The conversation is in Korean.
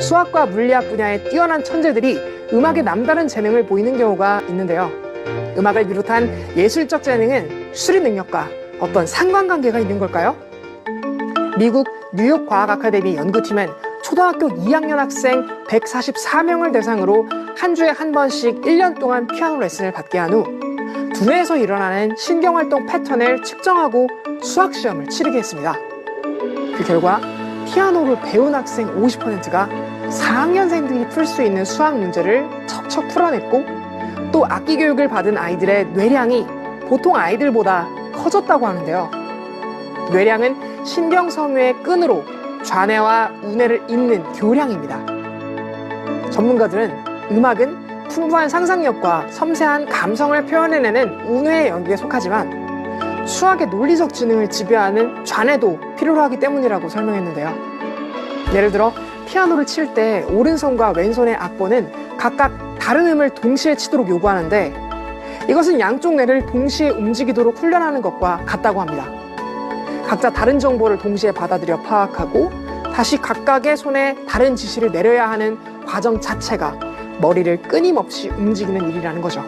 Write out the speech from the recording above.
수학과 물리학 분야의 뛰어난 천재들이 음악에 남다른 재능을 보이는 경우가 있는데요. 음악을 비롯한 예술적 재능은 수리 능력과 어떤 상관관계가 있는 걸까요? 미국 뉴욕 과학 아카데미 연구팀은 초등학교 2학년 학생 144명을 대상으로 한 주에 한 번씩 1년 동안 피아노 레슨을 받게 한 후 두뇌에서 일어나는 신경활동 패턴을 측정하고 수학 시험을 치르게 했습니다. 그 결과 피아노를 배운 학생 50%가 4학년생들이 풀 수 있는 수학 문제를 척척 풀어냈고 또 악기 교육을 받은 아이들의 뇌량이 보통 아이들보다 커졌다고 하는데요. 뇌량은 신경섬유의 끈으로 좌뇌와 우뇌를 잇는 교량입니다. 전문가들은 음악은 풍부한 상상력과 섬세한 감성을 표현해내는 우뇌의 연기에 속하지만 수학의 논리적 지능을 지배하는 좌뇌도 필요로 하기 때문이라고 설명했는데요. 예를 들어 피아노를 칠 때 오른손과 왼손의 악보는 각각 다른 음을 동시에 치도록 요구하는데 이것은 양쪽 뇌를 동시에 움직이도록 훈련하는 것과 같다고 합니다. 각자 다른 정보를 동시에 받아들여 파악하고 다시 각각의 손에 다른 지시를 내려야 하는 과정 자체가 머리를 끊임없이 움직이는 일이라는 거죠.